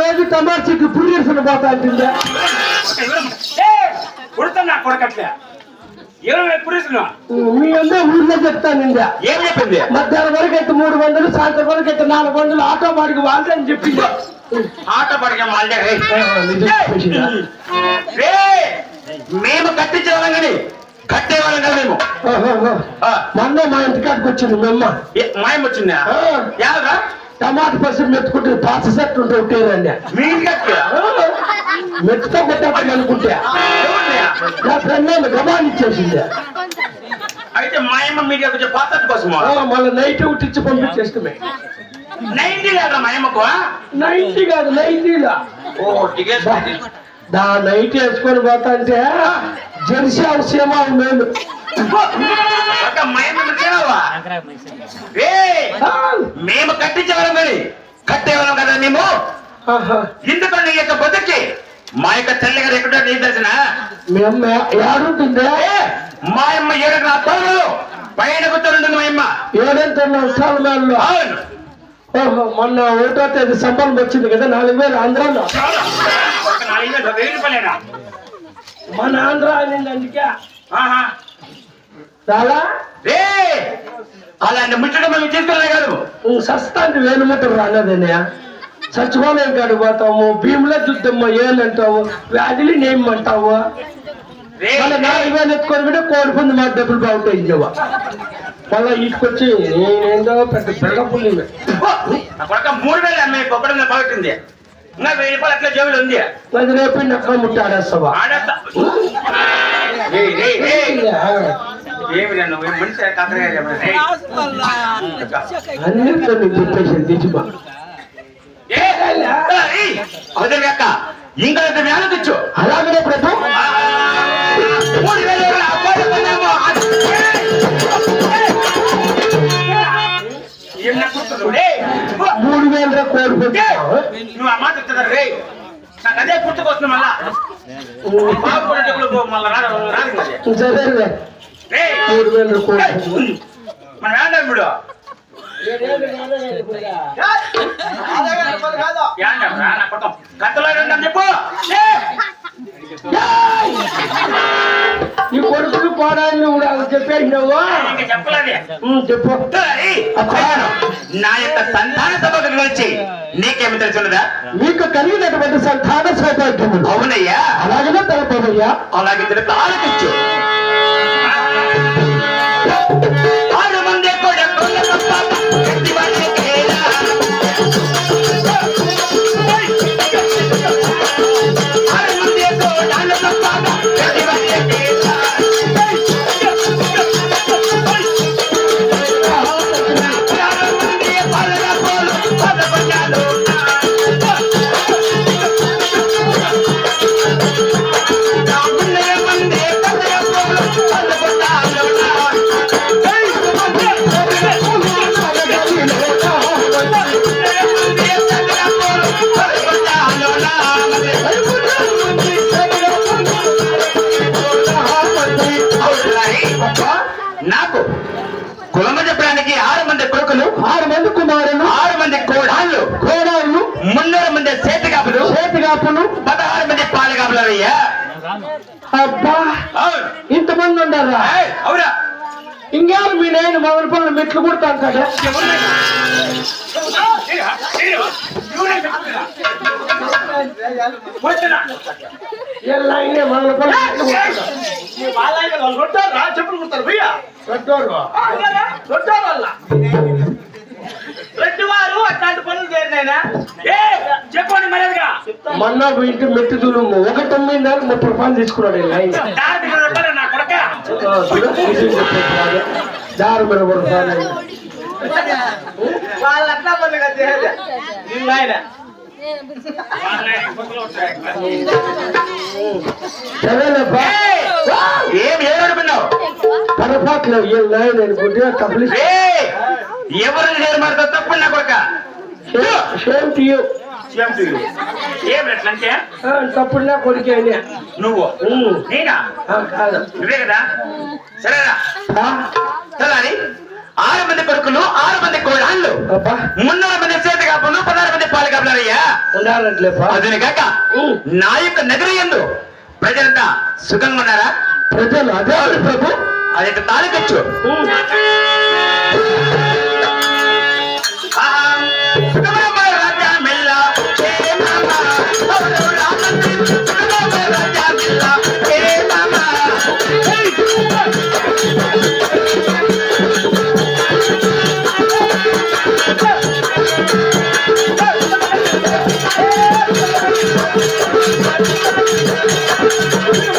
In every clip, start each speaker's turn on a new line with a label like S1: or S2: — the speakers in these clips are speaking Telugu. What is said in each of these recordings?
S1: రోజు టమాటా చెట్లు పురిగేసిన పోతా అంటుందా
S2: కొడుతున్నా కొడకట్లే ఏమైనా పురుషులు
S1: మీ అమ్మ ఊర్లో చెప్తానిందా
S2: ఏం చెప్పింది
S1: మధ్యాహ్నం వరకు అయితే మూడు వందలు సాయంత్రం వరకు అయితే నాలుగు వందలు ఆటో బాడికి వాళ్ళని చెప్పింది
S2: ఆట పడిగా మాల్డే
S1: నిజం చెప్పేసిందా?
S2: రే మేము కట్టించే వాళ్ళం కానీ కట్టే వాళ్ళం కదా మేము
S1: ఓహోహో.
S2: ఆ,
S1: మొన్న మా ఇంటికాడికి వచ్చింది మీ అమ్మ
S2: ఏ- మాయం వచ్చిందా
S1: ఆ,
S2: యావరా
S1: టమాటా పసుపు మెత్తుకుంటే పాత సెట్ ఉంటే
S2: ఇంటికి
S1: మెత్తుతో కొట్టేద్దాం అనుకుంటే. నా ఫ్రెండ్ గమాన్ ఇచ్చేసింది.
S2: అయితే మాయమ్మ కొంచెం పాత కోసమా?
S1: మళ్ళీ నైట్ ఉట్టించి పంపించేస్తామే
S2: నైన్టీ లేదా మాయమ్మకు
S1: నైన్టీ కాదు నైన్టీలా.
S2: ఓ టికెట్
S1: దా నైట్ వేసుకొని పోతా అంటే జెర్సీ అవసరమా
S2: రే మేము కట్టించే వాళ్ళం కానీ కట్టే వాళ్ళం కదా మేము. ఎందుకంటే నీ యొక్క బతుకి మా యొక్క తల్లి గారు ఎక్కడో నీ తెలిసిన?
S1: మీ అమ్మ ఏడుంటుందే.
S2: మా అమ్మ ఏడు నా పైన కూర్చొని మా అమ్మ.
S1: మేళ్ళు
S2: అవును.
S1: మొన్న ఒకటో తేదీ సంబరం వచ్చింది కదా నాలుగు వేలు ఆంధ్రాలో.
S2: వేలు,
S1: మన ఆంధ్ర అనింది అందుకే. చాలా
S2: అలాంటి ముచ్చట మేము తీసుకురా కాదు.
S1: సస్తాంటి వేలుముట్ట రాలేదనే సచివాలయం కాడికి పోతాము భీముల చూద్దాము ఏలంటావు వ్యాధులు నేమంటావు నాలుగు వేలు ఎత్తుకొని కూడా కోడి పంది మా డబ్బులు బాగుంటాయి ఇవ్వ మళ్ళీ ఇటుకొచ్చి నేనేందో పెద్ద
S2: కొడక మూడు వేలు అమ్మాయి పొక్కడం బాగుంటుంది ఇంకా వెయ్యి రూపాయలు అట్లా జేబులు ఉంది.
S1: అది రేపు నక్క ముట్టాడేస్తావా?
S2: ఆడేస్తా. రేయ్, రేయ్, రేయ్. ఏమి రా నువ్వు మనిషి కాకరగా చెప్పిన రేయ్.
S1: అన్నింటిలో నీకు చెప్పేసి దిజుమా
S2: ఏ, ఏయ్, అవతలి అక్క. ఇంకా తెచ్చు.
S1: అలాగనే ప్రభు
S2: మూడు వేల
S1: కోడి పెట్టావు.
S2: నువ్వు మాట చెప్తా రే. నాకు అదే గుర్తుకొస్తుంది మళ్ళా. బాబు కూడా మళ్ళా రాదు
S1: మూడు వేల
S2: మన వేండ ఇప్పుడు? చెప్పు.
S1: ఈ పోడాన్ని కూడా చెప్పేసినావు చెప్పు.
S2: నా యొక్క సంతాన సభకు గురించి నీకేమి తెలుసున్నదా
S1: మీకు కలిగినటువంటి సంతాన సౌభాగ్యములు
S2: అవునయ్యా.
S1: అలాగనే తెలపదయ్యా.
S2: అలాగే తెలుపు ఆలకించు చెప్పడానికి ఆరు మంది కొడుకులు
S1: ఆరు మంది కుమారులు
S2: ఆరు మంది కోడాళ్ళు
S1: కోడాళ్ళు
S2: మున్నూరు మంది చేతికాపులు.
S1: చేతిగాపులు
S2: పదహారు మంది పాలకాపులు అయ్యా
S1: అబ్బా! ఇంతమంది
S2: ఏయ్, అవునా?
S1: ఇంకేం మీ నేను మొదలు పనులు మెట్లు కొడతాను కదా. ఎలా అయినా మొదటి పనులు
S2: చెప్పులు కుడతారు భయ్యా అట్లాంటి పనులు చేరినైనా ఏ చెప్పండి మర్యాదగా
S1: మొన్న ఇంటి మెట్టు దులుము ఒక తొమ్మిది నెలలు ముప్పై రూపాయలు తీసుకున్నాడు ఈ లైన్
S2: దారి దగ్గర ఏం ఏమనుకున్నావు
S1: పొరపాట్లు అనుకుంటే తప్పులు
S2: ఎవరు చేరు తప్పు నా కొడుక.
S1: టు యూ
S2: ఏం ఎట్లంటే
S1: తప్పుడు నా కొడుకే.
S2: నువ్వు. నేనా? నువ్వే కదా? సరేనా ఆరు మంది కొడుకులు ఆరు మంది కోడాళ్ళు. మున్నర మంది చేతి కాపులు పదహారు మంది పాలు కాపులయ్యా అదని కాక నా యొక్క నగరి ఎందు ప్రజలంతా సుఖంగా ఉన్నారా?
S1: ప్రజలు అదే ప్రభు.
S2: అది తాలకొచ్చు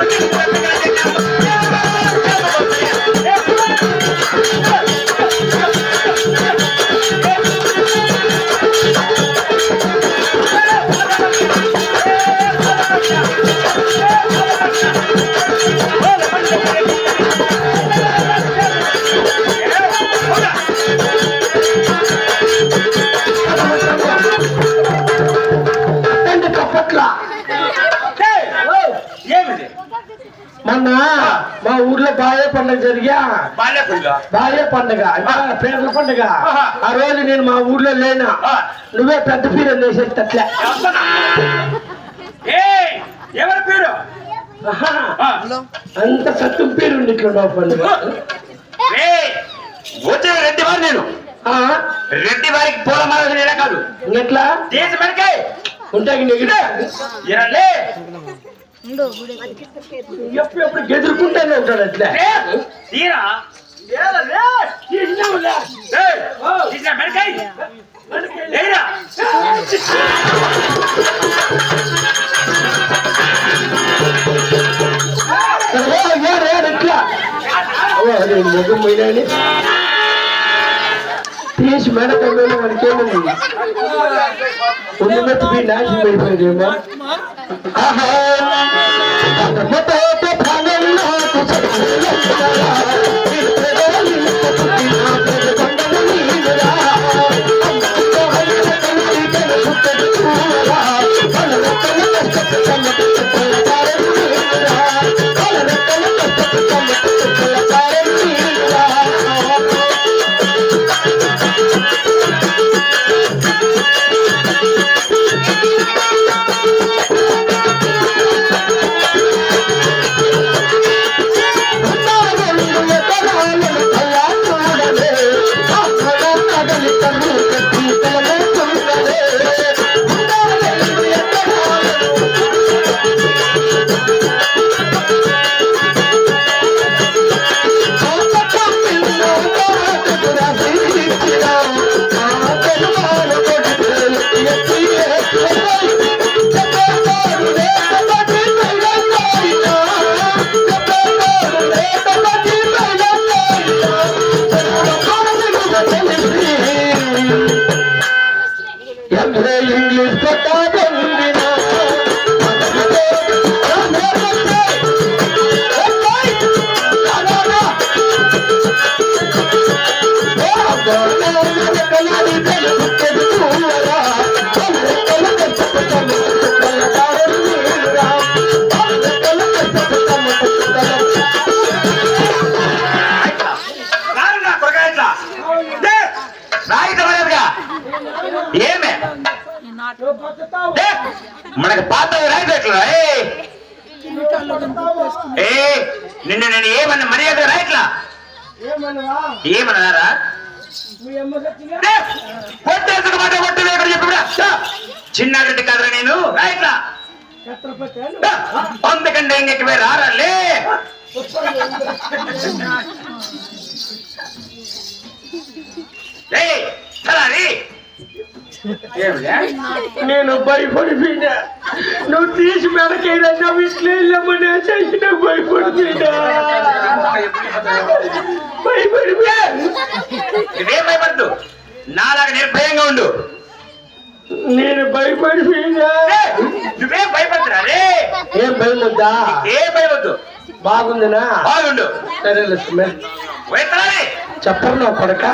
S1: అంటే బాయే పండుగ జరిగా. బాయే పండుగ. అంటే పేదల పండుగ. ఆ రోజు నేను మా ఊర్లో లేనా. నువ్వే పెద్ద పీర వేసేటట్లే
S2: ఏ ఎవరి పేరు.
S1: అంత సత్తు పేరు ఇట్లా పండుగ.
S2: వచ్చే రెడ్డి వారు నేను.
S1: ఆ,
S2: రెడ్డి వారికి పూలమాల నేనే కాదు.
S1: ఎట్లా?
S2: దేశ మెడకాయ
S1: ఉంటాయి నెగిడే
S2: ఇరండి
S1: ఎప్పుడు ఎప్పుడు గెదురుకుంటానే ఉంటాడు అట్లే
S2: తీరా
S1: తీసినావులే.
S2: ఏయ్, తీసిన మెడకాయ లేరా
S1: ఓ, ఏడు, ఏడు, ఇట్లా ఓ, అది ముఖం పోయినాని తీసి మెడకల్లో మనకి ఏముంది ఉన్నమెత్తి పోయి నాశనం అయిపోయిందేమో ఆహా
S2: ఏ నిన్ను నేను ఏమన్నా మర్యాద రాయట్లా ఏమన్నారా? కొట్టేసుకు మాట కొట్టు ఎక్కడ చెప్పిరా చిన్నారెడ్డి కదరా నేను. రాయట్లా అందుకంటే ఇంకెక్కువే రారాలే?
S1: నేను భయపడిపోయినా నువ్వు తీసి మెడకైనా నువ్వు ఇట్లా వెళ్ళమని చేసి నాకు భయపడిపోయినా భయపడిపోయా?
S2: నువ్వేం భయపడద్దు. నాలాగా నిర్భయంగా ఉండు.
S1: నేను భయపడిపోయినా?
S2: నువ్వేం భయపడదురా రే.
S1: ఏం భయం ఉందా
S2: ఏ భయపడద్దు.
S1: బాగుందినా?
S2: బాగుండు.
S1: సరే
S2: పోయి
S1: చెప్పరు నా కొడక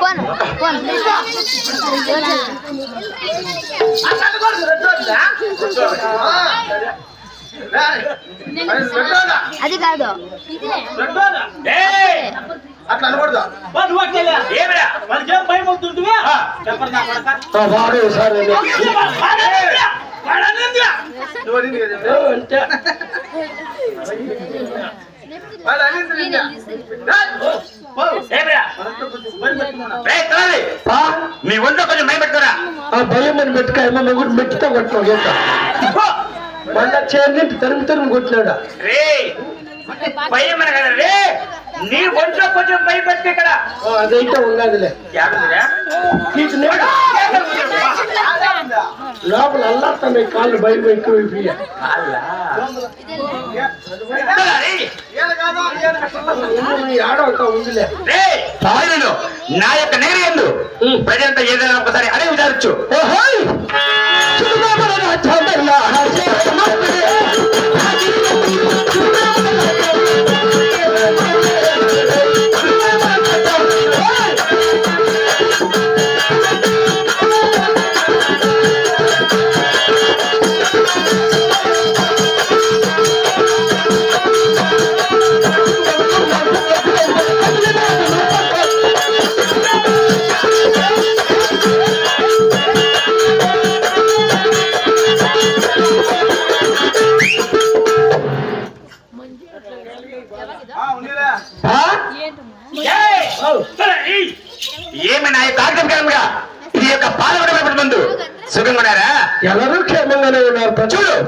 S3: ఫోన్ అది కాదు.
S1: అట్లా అనకూడదు
S2: ఏమిరా
S4: వాళ్ళకేం భయం అవుతుంటివా
S2: ఆ.
S4: చెప్పండి నీ
S2: ఒంట్లో కొంచెం భయం పెట్టుకోరా
S1: ఆ భయం అని పెట్టుకాయమ్మ నువ్వు కూడా మెట్టుతో కొట్టినావు మళ్ళా చేరిని తరిమి తరిమి కొట్టినాడా
S2: రే భయం కదా రే. నీ ఒంట్లో కొంచెం భయం పెట్టుకో ఇక్కడ
S1: అదైతే ఉన్నదిలే లోపల అల్లాడుతున్నాయి కాళ్ళు భయం ఎక్కువ! ఆడవుతా ఉందిలే.
S2: రే తాయిలను నా యొక్క నేరు ఎందు. ప్రజలంతా ఏదైనా ఒకసారి అదే విచారించు.
S1: ఓహోయ్!
S2: চলো